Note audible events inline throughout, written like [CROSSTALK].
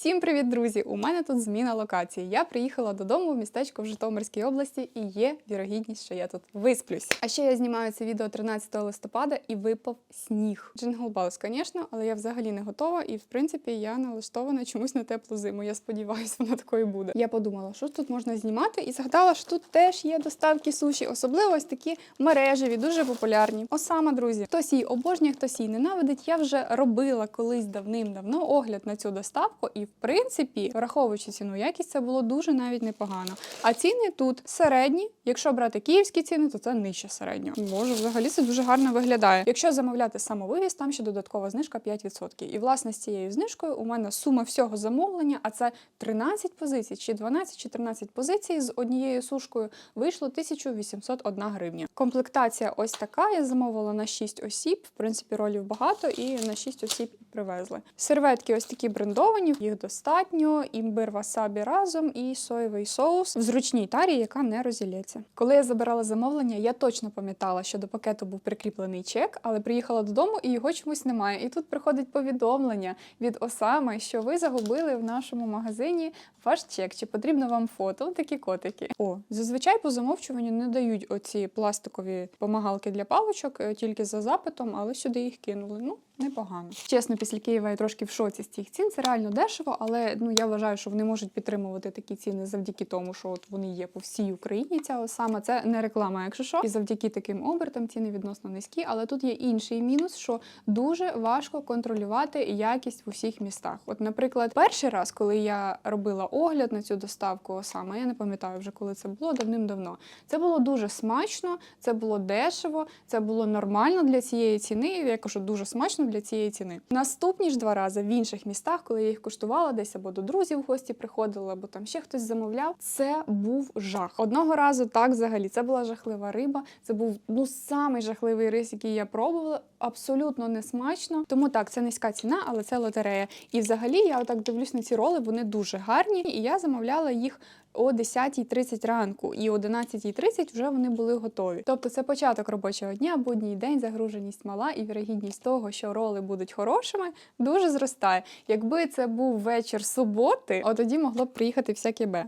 Всім привіт, друзі! У мене тут зміна локації. Я приїхала додому в містечко в Житомирській області і є вірогідність, що я тут висплюсь. А ще я знімаю це відео 13 листопада і випав сніг. Джингл Белс, звісно, але я взагалі не готова, і в принципі я налаштована чомусь на теплу зиму. Я сподіваюся, вона такою буде. Я подумала, що тут можна знімати, і згадала, що тут теж є доставки суші, особливо ось такі мережеві, дуже популярні. Осама, друзі, хтось її обожнює, хтось її ненавидить. Я вже робила колись давним-давно огляд на цю доставку, і принципі, враховуючи ціну якість, це було дуже навіть непогано. А ціни тут середні. Якщо брати київські ціни, то це нижче середнього. Боже, взагалі це дуже гарно виглядає. Якщо замовляти самовивіз, там ще додаткова знижка 5%. І власне з цією знижкою у мене сума всього замовлення, а це 13 позицій, чи 12 чи 13 позицій з однією сушкою вийшло 1801 гривня. Комплектація ось така. Я замовила на 6 осіб. В принципі, ролів багато, і на 6 осіб привезли. Серветки ось такі брендовані, їх достатньо. Імбир васабі разом і соєвий соус в зручній тарі, яка не розілється. Коли я забирала замовлення, я точно пам'ятала, що до пакету був прикріплений чек, але приїхала додому і його чомусь немає. І тут приходить повідомлення від Осами, що ви загубили в нашому магазині ваш чек. Чи потрібно вам фото? Такі котики. О, зазвичай по замовчуванню не дають оці пластикові помагалки для паличок е, тільки за запитом, але сюди їх кинули. Ну. Непогано. Чесно, після Києва я трошки в шоці з цих цін. Це реально дешево, але ну я вважаю, що вони можуть підтримувати такі ціни завдяки тому, що от вони є по всій Україні. Ця саме це не реклама, якщо що. І завдяки таким обертам ціни відносно низькі. Але тут є інший мінус, що дуже важко контролювати якість в усіх містах. От, наприклад, перший раз, коли я робила огляд на цю доставку, саме я не пам'ятаю вже, коли це було давним-давно. Це було дуже смачно, це було дешево, це було нормально для цієї ціни. Я кажу, дуже смачно для цієї ціни. Наступні ж два рази в інших містах, коли я їх куштувала, десь або до друзів в гості приходила, або там ще хтось замовляв. Це був жах. Одного разу так взагалі це була жахлива риба. Це був ну самий жахливий рис, який я пробувала. Абсолютно не смачно. Тому так, це низька ціна, але це лотерея. І взагалі я отак дивлюсь на ці роли, вони дуже гарні. І я замовляла їх о 10.30 ранку, і о 11.30 вже вони були готові. Тобто це початок робочого дня, будній день, загруженість мала, і вірогідність того, що роли будуть хорошими, дуже зростає. Якби це був вечір суботи, от тоді могло б приїхати всяке бе.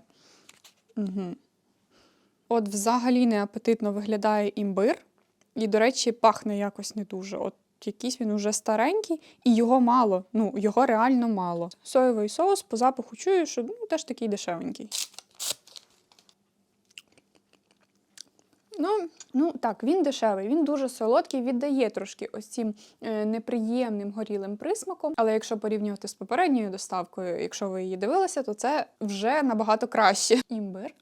Угу. От взагалі неапетитно виглядає імбир, і, до речі, пахне якось не дуже. От якийсь він уже старенький, і його мало. Ну, його реально мало. Соєвий соус по запаху чую, що ну, теж такий дешевенький. Ну, ну так, він дешевий, він дуже солодкий, віддає трошки ось цим е, неприємним горілим присмаком. Але якщо порівнювати з попередньою доставкою, якщо ви її дивилися, то це вже набагато краще. Імбир.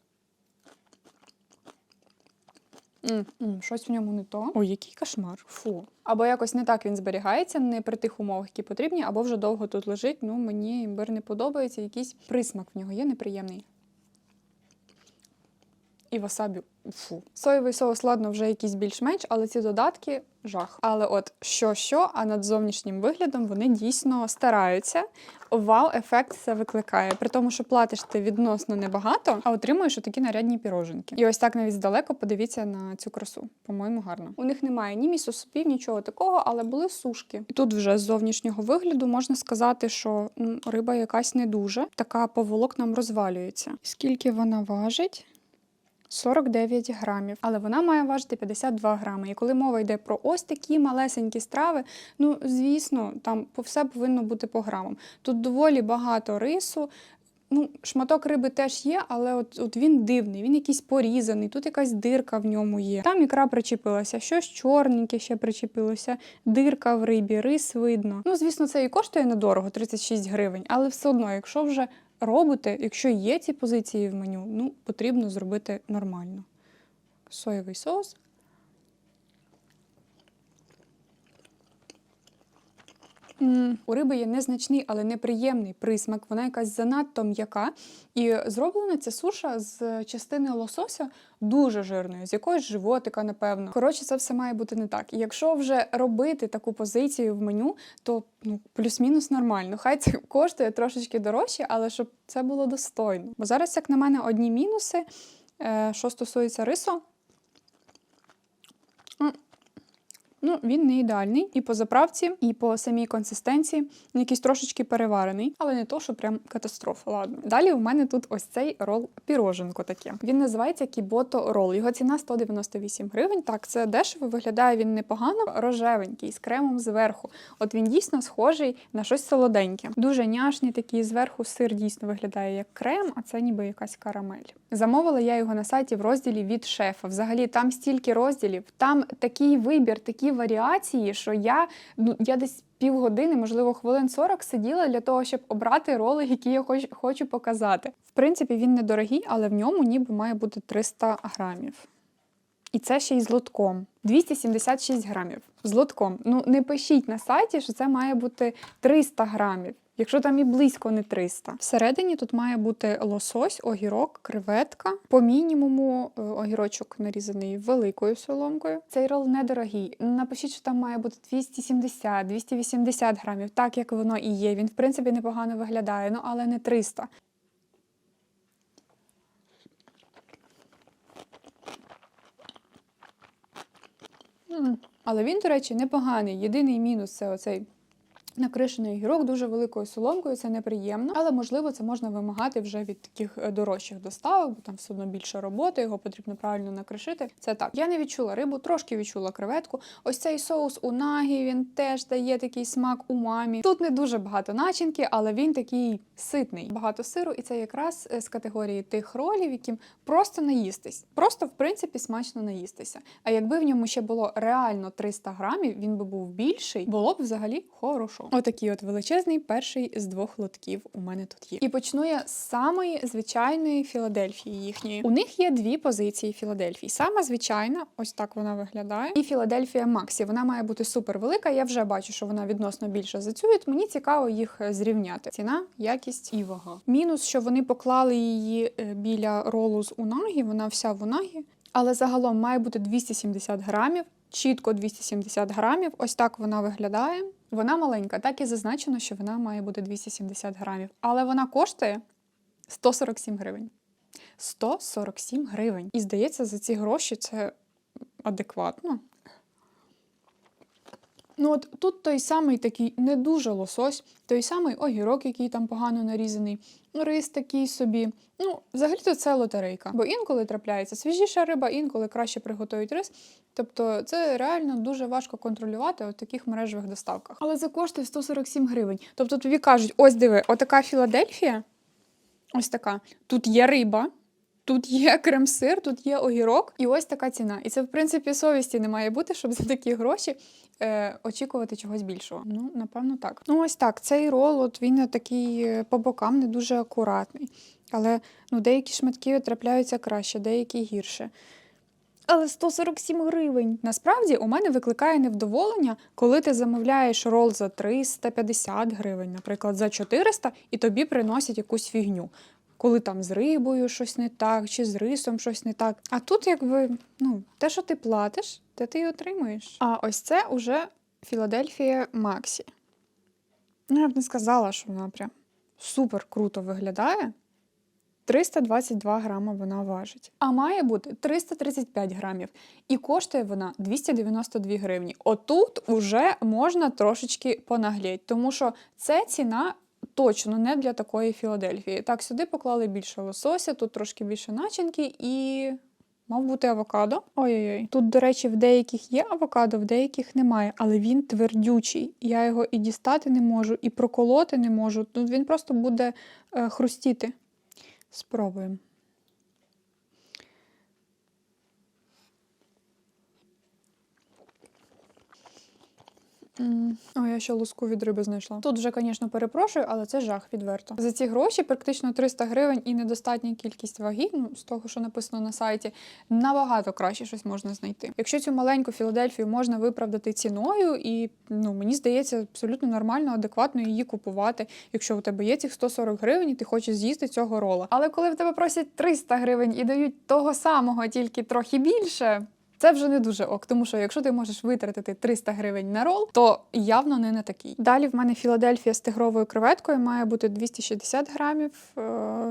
М, м, Щось в ньому не то. Ой, який кошмар. Фу. Або якось не так він зберігається, не при тих умовах, які потрібні, або вже довго тут лежить. Ну, мені імбир не подобається, якийсь присмак в нього є неприємний. І васабі фу. Соєвий соус, ладно, вже якийсь більш-менш, але ці додатки жах. Але от що-що, а над зовнішнім виглядом вони дійсно стараються. Вау-ефект це викликає. При тому, що платиш ти відносно небагато, а отримуєш такі нарядні піроженки. І ось так навіть здалеку подивіться на цю красу. По-моєму, гарно. У них немає ні місосупів, нічого такого, але були сушки. І тут вже з зовнішнього вигляду можна сказати, що риба якась не дуже. Така по волокнам розвалюється. Скільки вона важить? 49 грамів, але вона має важити 52 грами. І коли мова йде про ось такі малесенькі страви, ну звісно, там все повинно бути по грамам. Тут доволі багато рису. Ну, шматок риби теж є, але от, от він дивний, він якийсь порізаний, тут якась дирка в ньому є. Там ікра причепилася, щось чорненьке ще причепилося, дирка в рибі, рис видно. Ну, звісно, це і коштує недорого, 36 гривень, але все одно, якщо вже робите, якщо є ці позиції в меню, ну потрібно зробити нормально. Соєвий соус. М, У риби є незначний, але неприємний присмак. Вона якась занадто м'яка. І зроблена ця суша з частини лосося дуже жирною, з якоїсь животика, напевно. Коротше, це все має бути не так. І якщо вже робити таку позицію в меню, то ну, плюс-мінус нормально. Хай це коштує трошечки дорожче, але щоб це було достойно. Бо зараз, як на мене, одні мінуси, е, що стосується рису. М, Ну, він не ідеальний і по заправці, і по самій консистенції. Якийсь трошечки переварений, але не то, що прям катастрофа. Ладно. Далі у мене тут ось цей рол піроженко таке. Він називається Кібото рол. Його ціна 198 гривень. Так, це дешево, виглядає він непогано, рожевенький, з кремом зверху. От він дійсно схожий на щось солоденьке. Дуже няшний такий зверху сир дійсно виглядає як крем, а це ніби якась карамель. Замовила я його на сайті в розділі від шефа. Взагалі там стільки розділів, там такий вибір, такі варіації, що я ну я десь півгодини, можливо, хвилин 40 сиділа для того, щоб обрати роли, які я хоч, хочу показати. В принципі, він недорогий, але в ньому ніби має бути 300 грамів. І це ще й з лотком. 276 грамів. З лотком. Ну не пишіть на сайті, що це має бути 300 грамів. Якщо там і близько не 300. Всередині тут має бути лосось, огірок, креветка. По мінімуму е, огірочок нарізаний великою соломкою. Цей рол недорогий. Напишіть, що там має бути 270-280 грамів, так як воно і є. Він, в принципі, непогано виглядає, ну але не 300. М. Але він, до речі, непоганий. Єдиний мінус це оцей накришений огірок дуже великою соломкою, це неприємно, але можливо це можна вимагати вже від таких е, дорожчих доставок, бо там все одно більше роботи, його потрібно правильно накришити. Це так. Я не відчула рибу, трошки відчула креветку. Ось цей соус у нагі він теж дає такий смак у мамі. Тут не дуже багато начинки, але він такий ситний. Багато сиру, і це якраз е, з категорії тих ролів, яким просто наїстись. Просто в принципі смачно наїстися. А якби в ньому ще було реально 300 грамів, він би був більший, було б взагалі хорошо. Отакий от величезний перший з двох лотків у мене тут є. І почну я з самої звичайної Філадельфії їхньої. У них є дві позиції Філадельфії. Сама звичайна, ось так вона виглядає. І Філадельфія Максі. Вона має бути супер велика. Я вже бачу, що вона відносно більша за цю. Мені цікаво їх е, зрівняти. Ціна, якість і вага. Мінус, що вони поклали її е, біля ролу з унагі. Вона вся в унагі. Але загалом має бути 270 грамів. Чітко 270 грамів. Ось так вона виглядає. Вона маленька, так і зазначено, що вона має бути 270 грамів. Але вона коштує 147 гривень. 147 гривень. І здається, за ці гроші це адекватно. Ну, от тут той самий такий не дуже лосось, той самий огірок, який там погано нарізаний, рис такий собі. Ну, взагалі-то це лотерейка. Бо інколи трапляється свіжіша риба, інколи краще приготують рис. Тобто це реально дуже важко контролювати у таких мережевих доставках. Але за кошти 147 гривень. Тобто тобі кажуть, ось диви, отака Філадельфія, ось така. Тут є риба. Тут є [LAUGHS] крем-сир, тут є огірок, і ось така ціна. І це, в принципі, совісті не має бути, щоб за такі гроші е, очікувати чогось більшого. Ну, напевно, так. Ну, ось так. Цей рол, от він такий е, по бокам не дуже акуратний. Але ну, деякі шматки трапляються краще, деякі гірше. Але 147 гривень. Насправді у мене викликає невдоволення, коли ти замовляєш рол за 350 гривень, наприклад, за 400, і тобі приносять якусь фігню. Коли там з рибою щось не так, чи з рисом щось не так. А тут, якби, ну, те, що ти платиш, те ти й отримуєш. А ось це уже Філадельфія Максі. Ну, я б не сказала, що вона прям супер круто виглядає. 322 грама вона важить. А має бути 335 грамів. І коштує вона 292 гривні. Отут уже можна трошечки понагліть, тому що це ціна. Точно не для такої Філадельфії. Так, сюди поклали більше лосося, тут трошки більше начинки і мав бути авокадо. Ой-ой-ой. Тут, до речі, в деяких є авокадо, в деяких немає, але він твердючий. Я його і дістати не можу, і проколоти не можу. Тут він просто буде е, хрустіти. Спробуємо. М, О, я ще луску від риби знайшла. Тут вже, звісно, перепрошую, але це жах відверто. За ці гроші практично 300 гривень і недостатня кількість ваги, ну, з того, що написано на сайті, набагато краще щось можна знайти. Якщо цю маленьку Філадельфію можна виправдати ціною, і ну, мені здається, абсолютно нормально, адекватно її купувати, якщо у тебе є цих 140 гривень, і ти хочеш з'їсти цього рола. Але коли в тебе просять 300 гривень і дають того самого, тільки трохи більше. Це вже не дуже ок, тому що якщо ти можеш витратити 300 гривень на рол, то явно не на такий. Далі в мене Філадельфія з тигровою креветкою має бути 260 грамів. Е,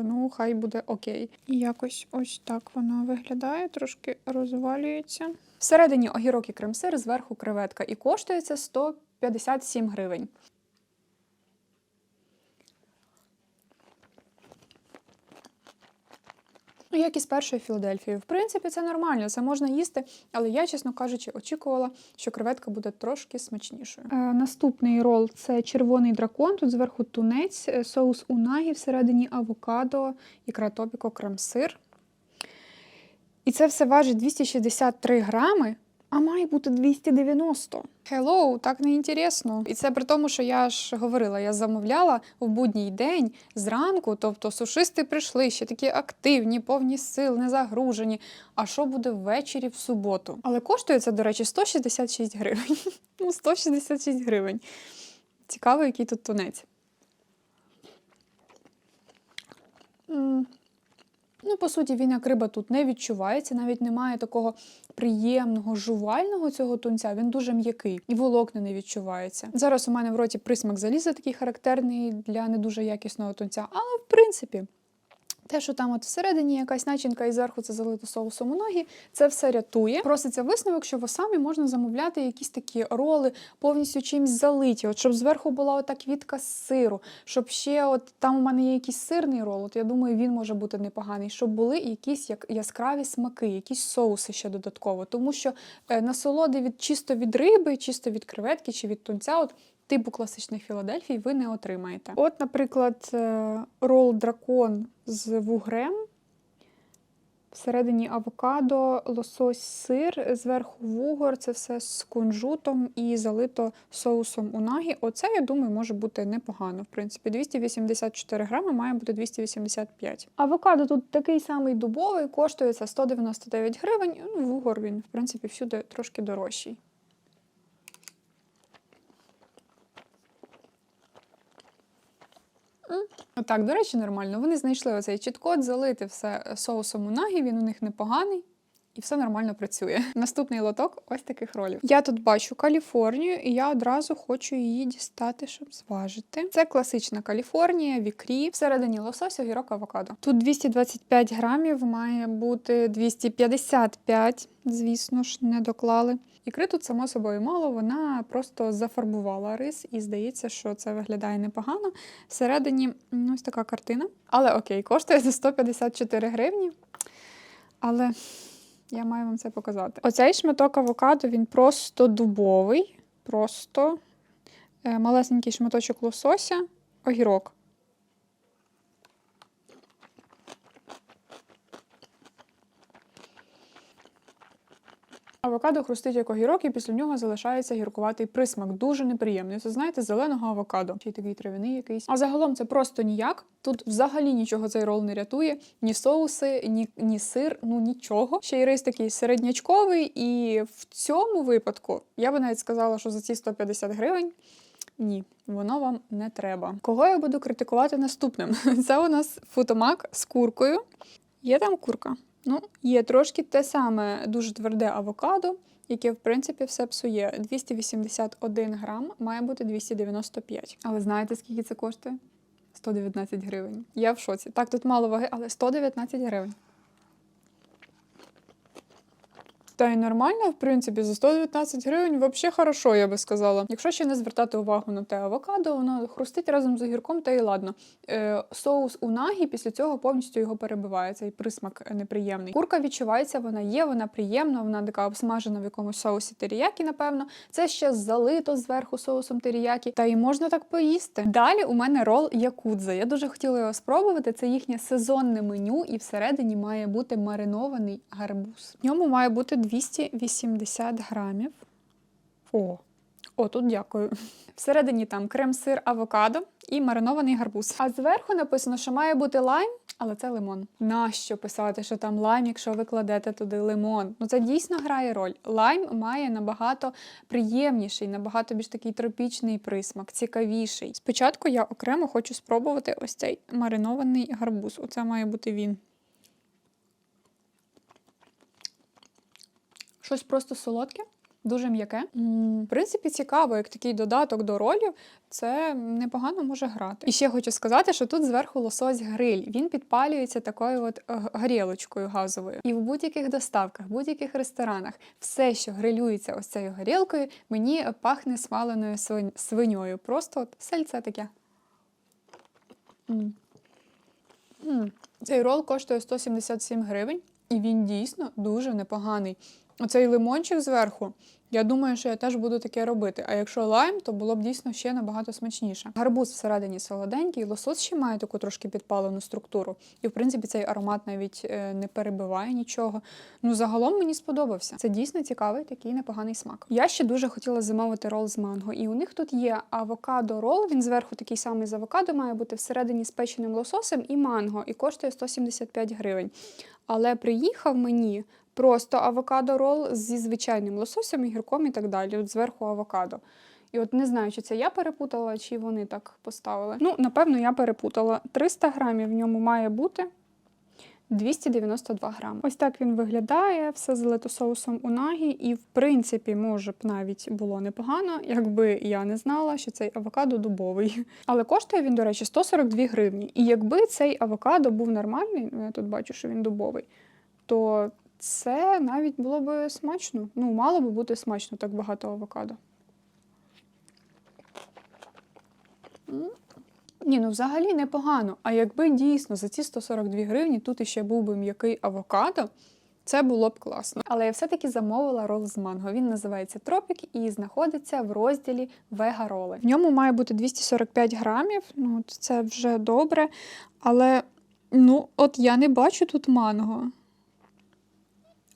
ну, хай буде окей. І якось ось так воно виглядає, трошки розвалюється. Всередині огірок і крем-сир, зверху креветка. І коштує це 157 гривень. Ну, як і з першої Філадельфії. В принципі, це нормально, це можна їсти, але я, чесно кажучи, очікувала, що креветка буде трошки смачнішою. Е, наступний рол це червоний дракон. Тут зверху тунець, е, соус унагі, всередині авокадо, ікра топіко, крем-сир. І це все важить 263 грами, а має бути 290. Hello, так не інтересно. І це при тому, що я ж говорила, я замовляла в будній день зранку, тобто сушисти прийшли, ще такі активні, повні сил, не загружені. А що буде ввечері в суботу? Але коштує це, до речі, 166 гривень. [LAUGHS] Ну, 166 гривень. Цікаво, який тут тунець. Ну, по суті, він як риба тут не відчувається, навіть немає такого приємного, жувального цього тунця. Він дуже м'який і волокна не відчувається. Зараз у мене в роті присмак заліза такий характерний для не дуже якісного тунця, але в принципі. Те, що там от всередині якась начинка і зверху це залито соусом у ноги, це все рятує. Проситься висновок, що в самі можна замовляти якісь такі роли повністю чимось залиті, от щоб зверху була ота квітка з сиру, щоб ще от там у мене є якийсь сирний рол, от я думаю, він може бути непоганий, щоб були якісь як яскраві смаки, якісь соуси ще додатково. Тому що е, насолоди від чисто від риби, чисто від креветки чи від тунця, от типу класичних Філадельфій ви не отримаєте. От, наприклад, е, рол дракон з вугрем. Всередині авокадо, лосось, сир, зверху вугор, це все з кунжутом і залито соусом унагі. Оце, я думаю, може бути непогано. В принципі, 284 грами має бути 285. Авокадо тут такий самий дубовий, коштує це 199 гривень. Ну, вугор він, в принципі, всюди трошки дорожчий. Так, до речі, нормально. Вони знайшли оцей чіткод, залити все соусом унагі, він у них непоганий. І все нормально працює. [LAUGHS] Наступний лоток ось таких ролів. Я тут бачу Каліфорнію, і я одразу хочу її дістати, щоб зважити. Це класична Каліфорнія, вікрі, всередині лосось, огірок, авокадо. Тут 225 грамів, має бути 255, звісно ж, не доклали. Ікри тут, само собою, мало, вона просто зафарбувала рис, і здається, що це виглядає непогано. Всередині ну, ось така картина. Але окей, коштує за 154 гривні. Але я маю вам це показати. Оцей шматок авокадо він просто дубовий, просто е, малесенький шматочок лосося, огірок. Авокадо хрустить як огірок, і після нього залишається гіркуватий присмак. Дуже неприємний. Це знаєте, зеленого авокадо. Чи такий травяний якийсь. А загалом це просто ніяк. Тут взагалі нічого цей рол не рятує. Ні соуси, ні, ні сир, ну нічого. Ще й рис такий середнячковий, і в цьому випадку я би навіть сказала, що за ці 150 гривень. Ні, воно вам не треба. Кого я буду критикувати наступним? [LAUGHS] Це у нас футомак з куркою. Є там курка? Ну, є трошки те саме дуже тверде авокадо, яке, в принципі, все псує. 281 грам має бути 295. Але знаєте, скільки це коштує? 119 гривень. Я в шоці. Так, тут мало ваги, але 119 гривень. Та й нормально, в принципі, за 119 гривень взагалі хорошо, я би сказала. Якщо ще не звертати увагу на те авокадо, воно хрустить разом з огірком, та й ладно. Е, соус унагі після цього повністю його перебиває. Цей присмак неприємний. Курка відчувається, вона є, вона приємна, вона така обсмажена в якомусь соусі теріякі, напевно. Це ще залито зверху соусом теріякі, та й можна так поїсти. Далі у мене рол якудза. Я дуже хотіла його спробувати. Це їхнє сезонне меню, і всередині має бути маринований гарбуз. В ньому має бути 280 грамів. О, о, тут дякую. Всередині там крем-сир, авокадо і маринований гарбуз. А зверху написано, що має бути лайм, але це лимон. Нащо писати, що там лайм, якщо ви кладете туди лимон? Ну це дійсно грає роль. Лайм має набагато приємніший, набагато більш такий тропічний присмак, цікавіший. Спочатку я окремо хочу спробувати ось цей маринований гарбуз. Оце має бути він. Щось просто солодке, дуже м'яке. В принципі, цікаво, як такий додаток до ролів, це непогано може грати. І ще хочу сказати, що тут зверху лосось гриль. Він підпалюється такою от е, горілочкою газовою. І в будь-яких доставках, в будь-яких ресторанах, все, що грилюється ось цією горілкою, мені пахне смаленою свиньою. Просто от сельце таке. М. М. Цей рол коштує 177 гривень, і він дійсно дуже непоганий. Оцей лимончик зверху, я думаю, що я теж буду таке робити. А якщо лайм, то було б дійсно ще набагато смачніше. Гарбуз всередині солоденький, лосос ще має таку трошки підпалену структуру. І в принципі цей аромат навіть е, не перебиває нічого. Ну, загалом мені сподобався. Це дійсно цікавий такий непоганий смак. Я ще дуже хотіла замовити рол з манго, і у них тут є авокадо рол. Він зверху такий самий з авокадо, має бути всередині з печеним лососем і манго, і коштує 175 гривень. Але приїхав мені просто авокадо рол зі звичайним лососем, гірком і так далі. От зверху авокадо. І от не знаю, чи це я перепутала, чи вони так поставили. Ну, напевно, я перепутала. 300 грамів в ньому має бути. 292 грами. Ось так він виглядає, все залито соусом унагі, і в принципі, може б навіть було непогано, якби я не знала, що цей авокадо дубовий. Але коштує він, до речі, 142 гривні. І якби цей авокадо був нормальний, ну я тут бачу, що він дубовий, то це навіть було б смачно. Ну, мало би бути смачно так багато авокадо. Ні, ну взагалі непогано. А якби дійсно за ці 142 гривні тут іще був би м'який авокадо, це було б класно. Але я все-таки замовила рол з манго. Він називається Тропік і знаходиться в розділі Вега-роли. В ньому має бути 245 грамів. Ну, це вже добре. Але ну, от я не бачу тут манго.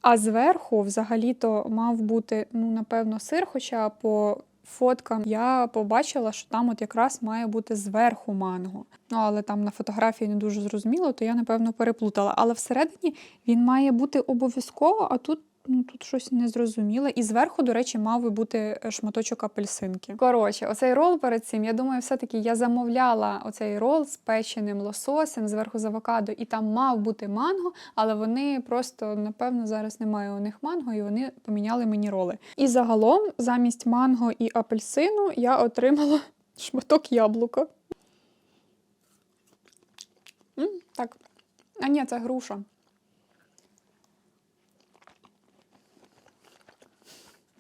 А зверху взагалі-то мав бути, ну, напевно, сир, хоча по фоткам я побачила, що там от якраз має бути зверху манго. Ну, але там на фотографії не дуже зрозуміло, то я, напевно, переплутала. Але всередині він має бути обов'язково, а тут. Ну, тут щось незрозуміле. І зверху, до речі, мав би бути е, шматочок апельсинки. Коротше, оцей рол перед цим, я думаю, все-таки я замовляла оцей рол з печеним лососем зверху з авокадо, і там мав бути манго, але вони просто, напевно, зараз немає у них манго, і вони поміняли мені роли. І загалом, замість манго і апельсину, я отримала [LAUGHS] шматок яблука. М, так. А ні, це груша.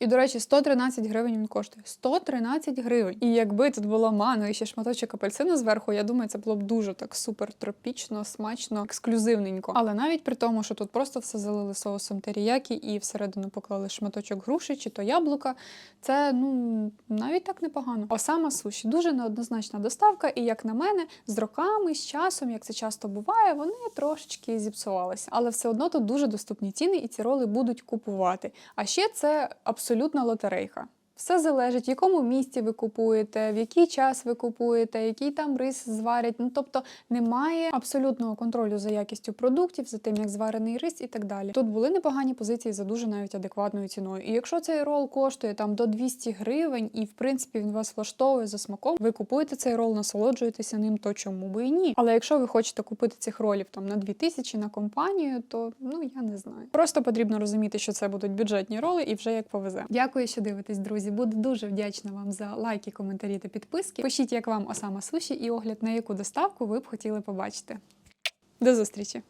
І, до речі, 113 гривень він коштує. 113 гривень. І якби тут було манго і ще шматочок апельсину зверху, я думаю, це було б дуже так супер тропічно, смачно, ексклюзивненько. Але навіть при тому, що тут просто все залили соусом теріякі і всередину поклали шматочок груші чи то яблука, це ну навіть так непогано. Осама суші дуже неоднозначна доставка, і як на мене, з роками, з часом, як це часто буває, вони трошечки зіпсувалися. Але все одно тут дуже доступні ціни, і ці роли будуть купувати. А ще це абсолютна лотерейка. Все залежить, в якому місті ви купуєте, в який час ви купуєте, який там рис зварять. Ну тобто немає абсолютного контролю за якістю продуктів, за тим, як зварений рис і так далі. Тут були непогані позиції за дуже навіть адекватною ціною. І якщо цей рол коштує там до 200 гривень, і в принципі він вас влаштовує за смаком, ви купуєте цей рол, насолоджуєтеся ним, то чому би і ні. Але якщо ви хочете купити цих ролів там на 2000 на компанію, то ну я не знаю. Просто потрібно розуміти, що це будуть бюджетні роли, і вже як повезе. Дякую, що дивитесь, друзі. Буду дуже вдячна вам за лайки, коментарі та підписки. Пишіть, як вам Осама Суші і огляд на яку доставку ви б хотіли побачити. До зустрічі!